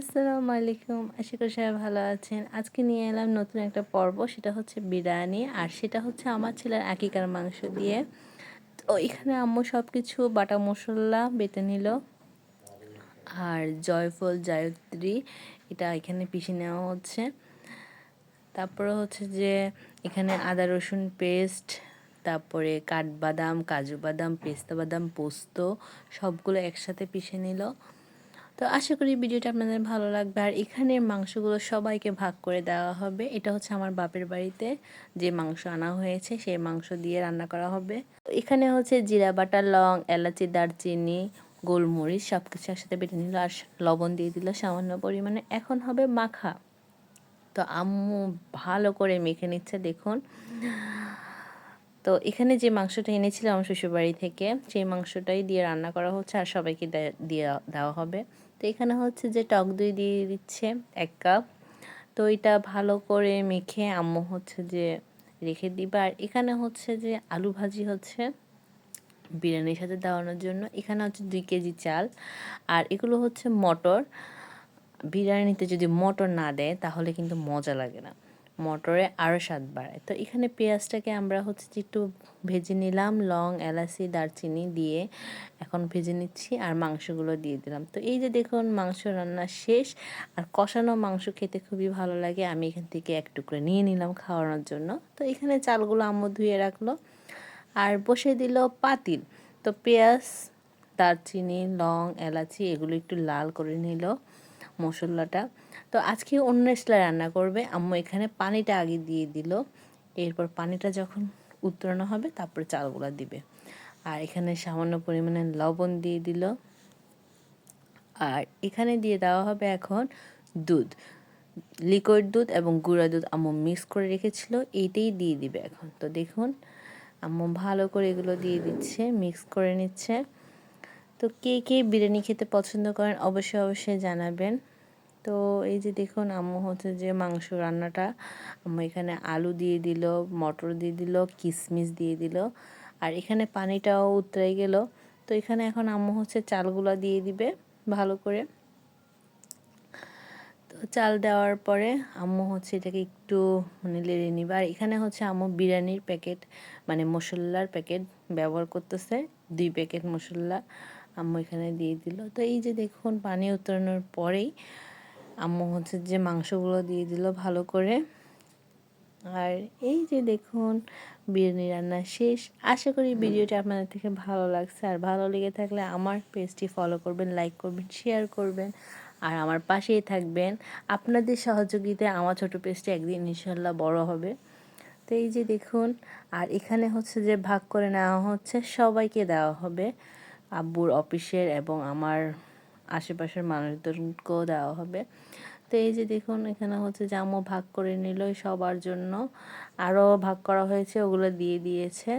আসসালামু আলাইকুম। আশা করি সবাই ভালো আছেন। আজকে নিয়ে এলাম নতুন একটা পর্ব, সেটা হচ্ছে বিরিয়ানি। আর সেটা হচ্ছে আমার ছেলের আকিকার মাংস দিয়ে। তো এখানে আম্মু সব কিছু বাটা মশলা বেটে নিল। আর জয়ফল, জায়ত্রী, এটা এখানে পিষে নেওয়া হচ্ছে। তারপরে হচ্ছে যে এখানে আদা, রসুন পেস্ট, তারপরে কাঠবাদাম, কাজু বাদাম, পেস্তা বাদাম, পোস্ত, সবগুলো একসাথে পিষে নিল। তো আশা করি ভিডিওটা আপনাদের ভালো লাগবে। আর এখানের মাংসগুলো সবাইকে ভাগ করে দেওয়া হবে। এটা হচ্ছে আমার বাপের বাড়িতে যে মাংস আনা হয়েছে, সেই মাংস দিয়ে রান্না করা হবে। এখানে হচ্ছে জিরা বাটা, লং, এলাচি, দারচিনি, গোলমরিচ সব কিছু একসাথে বেটে নিল আর লবণ দিয়ে দিল সামান্য পরিমাণে। এখন হবে মাখা। তো আম্মু ভালো করে মেখে নিচ্ছে, দেখুন। তো এখানে যে মাংসটা এনেছিলাম আমার শ্বশুরবাড়ি থেকে, সেই মাংসটাই দিয়ে রান্না করা হচ্ছে আর সবাইকে দিয়ে দেওয়া হবে। তো এখানে হচ্ছে যে টক দই দিয়ে দিচ্ছে এক কাপ। তো এটা ভালো করে মেখে আম্মু হচ্ছে যে রেখে দিবে। আর এখানে হচ্ছে যে আলু ভাজি হচ্ছে বিরিয়ানির সাথে দেওয়ানোর জন্য। এখানে হচ্ছে দুই কেজি চাল। আর এগুলো হচ্ছে মটর। বিরিয়ানিতে যদি মটর না দেয় তাহলে কিন্তু মজা লাগে না। মটরে আরও স্বাদ বাড়ায়। তো এখানে পেঁয়াজটাকে আমরা হচ্ছে যে একটু ভেজে নিলাম, লং, এলাচি, দারচিনি দিয়ে এখন ভেজে নিচ্ছি আর মাংসগুলো দিয়ে দিলাম। তো এই যে দেখুন মাংস রান্না শেষ, আর কষানো মাংস খেতে খুবই ভালো লাগে। আমি এখান থেকে এক টুকরো নিয়ে নিলাম খাওয়ানোর জন্য। তো এখানে চালগুলো আম্মু ধুয়ে রাখল আর বসে দিল পাতিল। তো পেঁয়াজ, দারচিনি, লং, এলাচি এগুলো একটু লাল করে নিল। মশলাটা। তো আজকে অন্য স্টাইলে রান্না করবে। আম্মু এখানে পানিটা আগে দিয়ে দিল। এরপর পানিটা যখন উত্তরানো হবে, তারপরে চালগুলো দিবে। আর এখানে সামান্য পরিমাণে লবণ দিয়ে দিল। আর এখানে দিয়ে দেওয়া হবে এখন দুধ। লিকুইড দুধ এবং গুঁড়া দুধ আম্মু মিক্স করে রেখেছিল। এইটাই দিয়ে দিবে এখন। তো দেখুন, আম্মু ভালো করে এগুলো দিয়ে দিচ্ছে, মিক্স করে নিচ্ছে। তো কে কে বিরিয়ানি খেতে পছন্দ করেন, অবশ্যই অবশ্যই জানাবেন। তো এই যে দেখুন, আম্মু হচ্ছে যে মাংস রান্নাটা, আম্মু এখানে আলু দিয়ে দিল, মটর দিয়ে দিল কিশমিশ দিয়ে দিল, আর এখানে পানিটাও উতরাই গেল। তো এখানে এখন আম্মু হচ্ছে চালগুলো দিয়ে দিবে ভালো করে। তো চাল দেওয়ার পরে আম্মু হচ্ছে এটাকে একটু মানে লেড়ে নিবে। আর এখানে হচ্ছে আম্মু বিরিয়ানির প্যাকেট মানে মশলার প্যাকেট ব্যবহার করতেছে, দুই প্যাকেট মশলা আম্মু এখানে দিয়ে দিল। তো এই যে দেখুন, পানি উতরানোর পরেই আম্মু হচ্ছে যে মাংসগুলো দিয়ে দিল ভালো করে। আর এই যে দেখুন বিরিয়ানি রান্না শেষ। আশা করি ভিডিওটি আপনাদের থেকে ভালো লাগছে। আর ভালো লেগে থাকলে আমার পেজটি ফলো করবেন লাইক করবেন শেয়ার করবেন। আর আমার পাশেই থাকবেন। আপনাদের সহযোগিতায় আমার ছোট পেজটি একদিন ইনশাল্লাহ বড় হবে। তো এই যে দেখুন আর এখানে হচ্ছে যে ভাগ করে নেওয়া হচ্ছে সবাইকে দেওয়া হবে। আব্বুর অফিসের এবং আমার আশেপাশের মানুষদেরকেও দেওয়া হবে। তো এই যে দেখুন, এখানে হচ্ছে জামও ভাগ করে নিল, সবার জন্য আরও ভাগ করা হয়েছে, ওগুলো দিয়ে দিয়েছে।